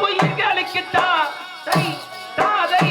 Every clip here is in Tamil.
உயிர்களுக்கு தான் தாதை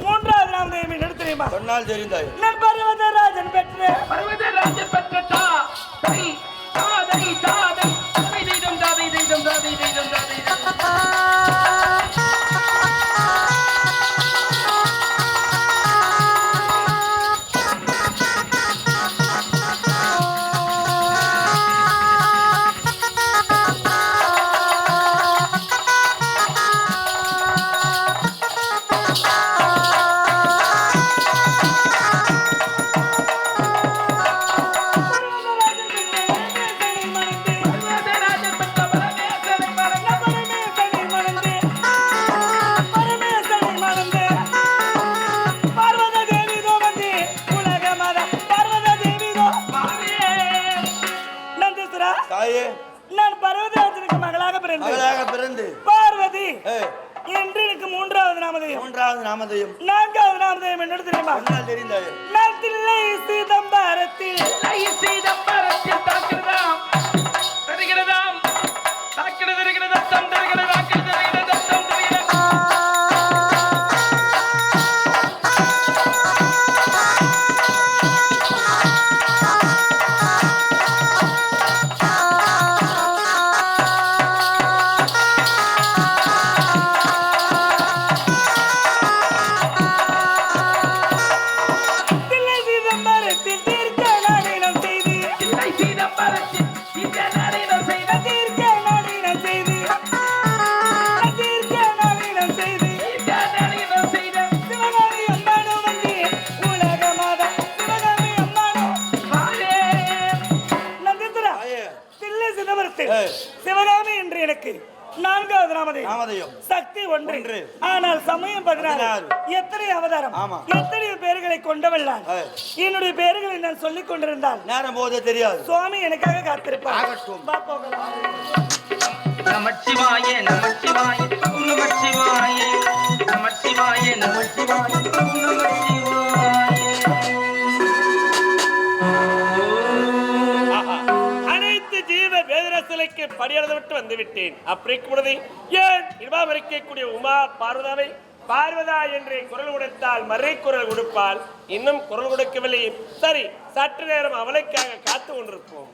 மூன்றாவது நாம் தெய்வம் என்ன தெரியுமா சொன்னால் தெரிந்தாய்? நான் பர்வதராஜன் பெற்ற பர்வதராஜன் பெற்ற தா தை தா தை தா தெரிந்தாய் சிதம்பரத்தில். சிதம்பரத்தில் தாக்குதான் என்னுடைய பேர்களை நான் சொல்லிக் கொண்டிருந்தான் நேரம் போது தெரியாது. சுவாமி எனக்காக காத்திருப்பார். நமச்சிவாய நமச்சிவாய நமச்சிவாய நமச்சிவாய அனைத்து ஜீவ வேதன சிலைக்கு படியெழுத விட்டு வந்துவிட்டேன். அப்படி கூடவே ஏன் இன்பம் இருக்கக்கூடிய உமா பார்வதாவை பார்வதா என்றே குரல் உடைத்தால் மறை குரல் கொடுப்பால் இன்னும் குரல் கொடுக்கவில்லை. சரி சற்று நேரம் அவளைக்காக காத்து கொண்டிருப்போம்.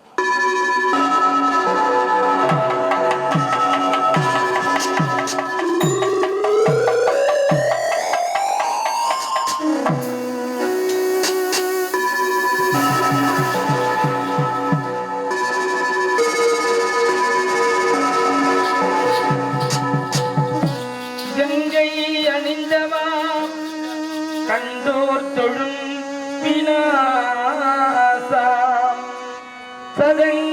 பகை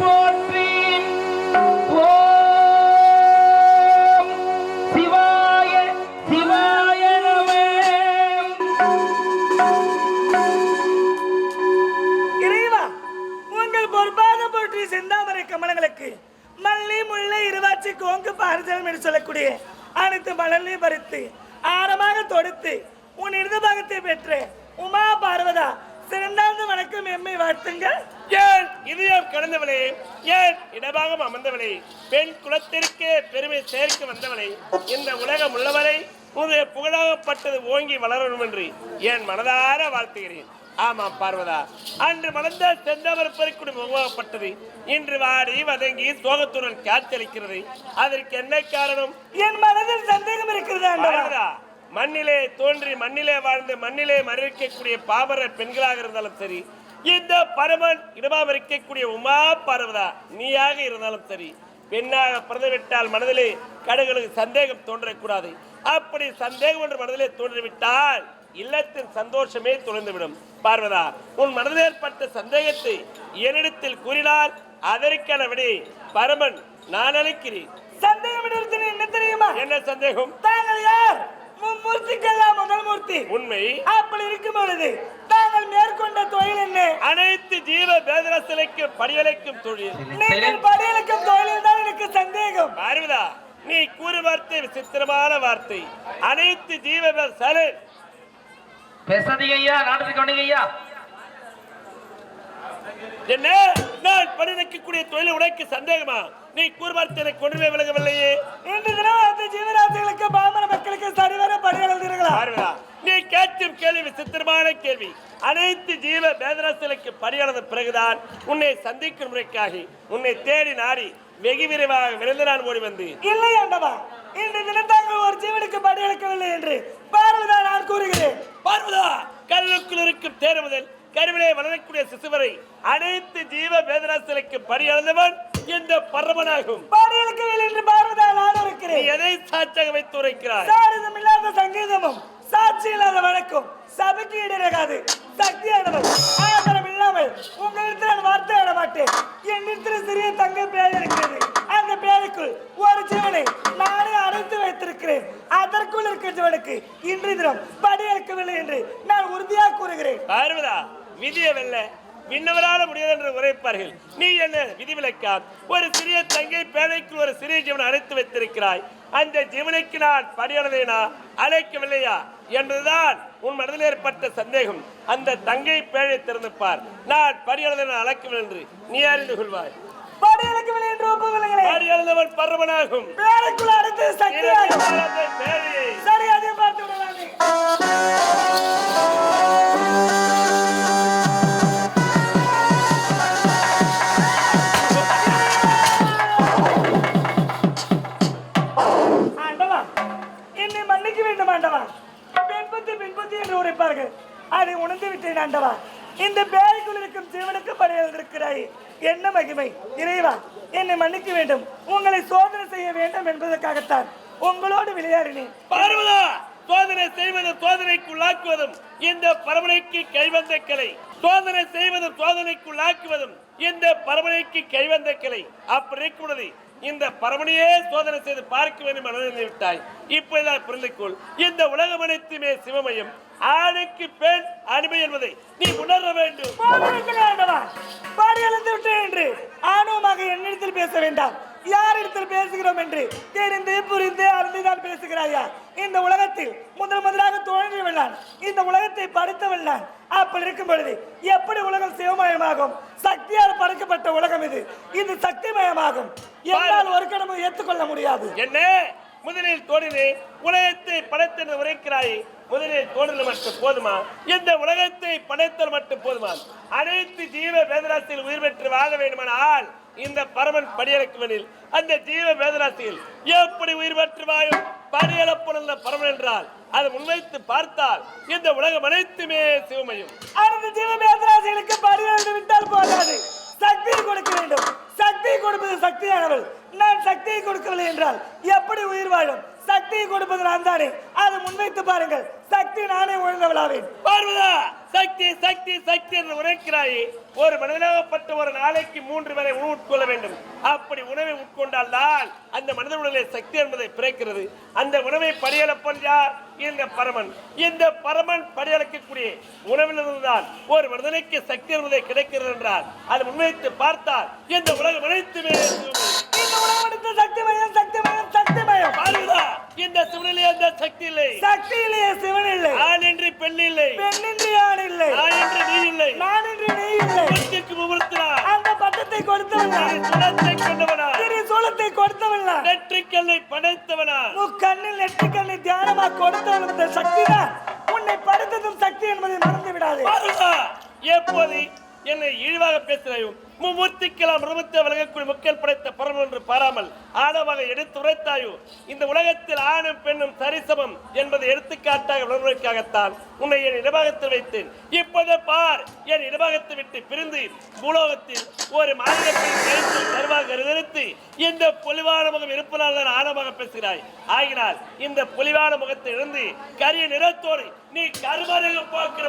support. இடபாகம் அமர்ந்தவளை பெண் குலத்திற்கே பெருமை சேர்க்க வந்தவளை இந்த உலகம் உள்ளவரை உன்னுடைய புகழாகப்பட்டது ஓங்கி வளரணும் என்று என் மனதார வாழ்த்துகிறேன். ஆமா பார்வதா அன்று மணந்த செந்தவர் பெருக்குடி முகமாகப்பட்டது இன்று வாடி வதங்கி சோகத்துடன் காத்தளிக்கிறது. அதற்கு என்ன காரணம்? என் மனதில் சந்தேகம் இருக்கிறதா மண்ணிலே தோன்றி மண்ணிலே வாழ்ந்து மண்ணிலே மறைக்கக்கூடிய பாபர பெண்களாக இருந்தாலும் சரி இந்த பரமன் இடமாக இருக்கக்கூடிய உமா பார்வதா நீயாக இருந்தாலும் சரி பெண்ணாக பிறந்துவிட்டால் மனதிலே கடவுளுக்கு சந்தேகம் தோன்றக்கூடாது. அப்படி சந்தேகம் என்று மனதிலே தோன்றிவிட்டால் இல்லத்தின் சந்தோஷமே தொலைந்துவிடும். பார்வதா உன் மனதில் ஏற்பட்ட சந்தேகத்தை என்னிடத்தில் கூறினால் அதற்கான விடை பரமன் நான் அளிக்கிறேன். சந்தேகம் என்ன தெரியுமா? என்ன சந்தேகம்? தாங்கள் யார்? மும்மூர்த்திக்கெல்லாம் முதல் மூர்த்தி. உண்மை. அப்படி இருக்கும் பொழுது தாங்கள் மேற்கொண்ட தொழில் என்ன? அனைத்து ஜீவ பேதரசலைக்கு படியலைக்கும் தொழில். நீங்கள் படியெடுக்கும் தொழில் தான் எனக்கு சந்தேகம். பார்வதா நீ கூறு வார்த்தை விசித்திரமான வார்த்தை. அனைத்து ஜீவ சலை பேசாதீங்க ஐயா நாடத்துக்கு கவனிங்க ஐயா. என்ன? நான் படிக்கக்கூடிய தொழில் உனக்கு சந்தேகமா? நீ கூறு வார்த்தை எனக்கு கொண்டுவே விலகவில்லையே இன்று தினம் அந்த ஜீவராசிகளுக்கு பாமர மக்களுக்கு சரிவர படியெழுந்தீர்களா பார்வதா நீ கேட்கும் கேள்வி விசித்திரமான கேள்வி. அனைத்து ஜீவ பேதரசலுக்கு பணியானது பிறகுதான் உன்னை சந்திக்கும் முறைக்காக உன்னை தேடி நாடி வெகு விரைவாக விரைந்து நான் ஓடி வந்து. இல்லை ஆண்டவா இன்று தினம் தாங்கள் ஒரு ஜீவனுக்கு படியெடுக்கவில்லை என்று பார்வதா நான் கூறுகிறேன். பார்வதா கல்லுக்குள் இருக்கும் தேர் முதல் கருவிலே வளரக்கூடிய சிசுவரை அனைத்து ஜீவ வேதனாசலுக்கு பணியாளந்தவன் இந்த பரமனாகும். படியெடுக்கவில்லை என்று பார்வதா நான் இருக்கிறேன். எதை சாட்சியாக வைத்து உரைக்கிறாய்? சாரிதம் இல்லாத சங்கீதமும் சாட்சி இல்லாத வழக்கும். சபைக்கு இடையராகாது சக்தியானவர். ஆதரவு இல்லாமல் உங்களிடத்தில் நான் வார்த்தை விட மாட்டேன். என்னிடத்தில் சிறிய தங்க பேர் இருக்கிறது. அந்த பேருக்குள் ஒரு ஜீவனை நானே அடைத்து வைத்திருக்கிறேன். அதற்குள் இருக்கிற ஜீவனுக்கு இன்றைய தினம் படியெடுக்கவில்லை என்று நான் உறுதியாக கூறுகிறேன். பார்வதா விதியை வெல்ல. விண்ணவரால முடியாது என்று உரைப்பார்கள். நீ என்ன விதிவிலக்கா ஒரு சிறிய தங்கை பேழைக்கு ஒரு சிறிய ஜீவனை அழைத்து வைத்திருக்கிறாய். அந்த ஜீவனுக்கு நான் படியானதை நான் அழைக்கவில்லையா? என்பதுதான் உன் மனதில் ஏற்பட்ட சந்தேகம். அந்த தங்கை பேழை திறந்து பார். நான் நான் அழைக்கவில்லை என்று நீ அறிந்து கொள்வாய். படியானவன் பரமனாகும். பேருக்குள் அடைத்து சக்தியாக விளையாடினேன் சோதனை செய்வது சோதனைக்குள்ளாக்குவதும் இந்த பரமனைக்கு கைவந்த கலை. சோதனை செய்வது சோதனைக்குள்ளாக்குவதும் இந்த பரமனைக்கு கைவந்த கலை. அப்படி இருக்கிறது இந்த பரமனையே சோதனை செய்து பார்க்க வேண்டும் என விட்டாய். இப்போதான் புரிந்து கொள் இந்த உலகம் அனைத்துமே சிவமயம். ஆணுக்கு பெண் அடிமை என்பதை நீ உணர வேண்டும். பாடி என்று ஆணவமாக என்னிடத்தில் பேச வேண்டாம். யாரிடத்தில் பேசுகிறோம் என்று தெரிந்து புரிந்து அறிந்துதான் பேசுகிறாயா இந்த உலகத்தில் முதல் முதலாக தோன்றியவன் நான் இந்த உலகத்தை படைத்தவன் நான் அப்படி இருக்கும் பொழுது எப்படி உலகம் சிவமயமாகும்? சக்தியால் படைக்கப்பட்ட உலகம் இது. இது சக்திமயமாகும். என்னால் ஒரு கடமை ஏற்றுக்கொள்ள முடியாது. என்ன? முதலில் தோன்றினே உலகத்தை படைத்தது உரைக்கிறாயே. முதலில் தோன்றல் மட்டும் போதுமா? இந்த உலகத்தை படைத்தல் மட்டும் போதுமா? அனைத்து ஜீவ வேதராசியில் உயிர் பெற்று வாழ வேண்டுமானால் இந்த பரமன் படியளக்குவனில் அந்த ஜீவ வேதராசியில் எப்படி உயிர் பெற்று வாழும் படியளப்புணர்ந்த பரமன் என்றால் அதை முன்வைத்து பார்த்தால் இந்த உலகம் அனைத்துமே சிவமயம். அடுத்த ஜீவ பேதராசிகளுக்கு படி எழுந்து விட்டால் போதாது. சக்தியை கொடுக்க வேண்டும். சக்தியை கொடுப்பது சக்தியானவள். நான் சக்தியை கொடுக்கவில்லை என்றால் எப்படி உயிர் வாழும்? சக்தியை கொடுப்பது நான் தானே. அதை முன்வைத்து பாருங்கள். சக்தி நானே உழந்தவளாவேன் பார்வதா! சக்தி சக்தி சக்தி என்று உரைக்கிறாயே. ஒரு மனிதனாகப்பட்ட ஒரு நாளைக்கு மூன்று வரை உணவு உட்கொள்ள வேண்டும். அப்படி உணவை உட்கொண்டால் தான் அந்த மனித உடலிலே சக்தி என்பதை பிறக்கிறது. அந்த உணவை படியளப்பன் யார்? இந்த பரமன். இந்த பரமன் படியளக்கக்கூடிய உணவிலிருந்துதான் ஒரு மனிதனுக்கு சக்தி என்பதை கிடைக்கிறது என்றால் அதை முன்வைத்து பார்த்தால் இந்த உலகம் அனைத்துமே இந்த உலகம் சக்தி மயம் சக்தி மயம் சக்தி மயம் பார்வதா இந்த சிவனிலே அந்த சக்தி இல்லை சக்தி இல்லையே சிவன் இல்லை ஆண் என்று பெண் இல்லை பெண்ணின்றி ஆண் இல்லை. நான் என்று நீ இல்லை. நான் என்று நீ இல்லை. உலகத்திற்கு முகூர்த்தனார் அந்த பட்டத்தை கொடுத்தவன். குணத்தை கொண்டவனா? திரு சூலத்தை கொடுத்தவன். நெற்றிக்கல்லை படைத்தவனா? முக்கண்ணில் நெற்றி கண்ணை தியானமா கொடுத்தவன் இந்த சக்தி தான் உன்னை படைத்தது மட்டும் சக்தி என்பதை மறந்து விடாதே. எப்போது என்னை இழிவாக பேசுகிறாயோ? மும்மூர்த்திக்கெல்லாம் பிரபத்தை வழங்கக்கூடிய மக்கள் படைத்த பரம் என்று பாராமல் ஆழமாக எடுத்துரைத்தாயோ இந்த உலகத்தில் ஆணும் பெண்ணும் சரிசமம் என்பதை எடுத்துக்காட்டாக விளம்பரக்காகத்தான் உன்னை என் இடபாகத்தில் வைத்தேன். இப்போது பார் என் இடபாகத்தை விட்டு பிரிந்து பூலோகத்தில் ஒரு மாநிலத்தில் கழித்து தருவாக நிறுத்தி இந்த பொலிவான முகம் இருப்பதால் தான் ஆழமாக பேசுகிறாய். ஆகினால் இந்த பொலிவான முகத்தை இருந்து கரிய நிறத்தோடு நீ கருமரக போக்கிற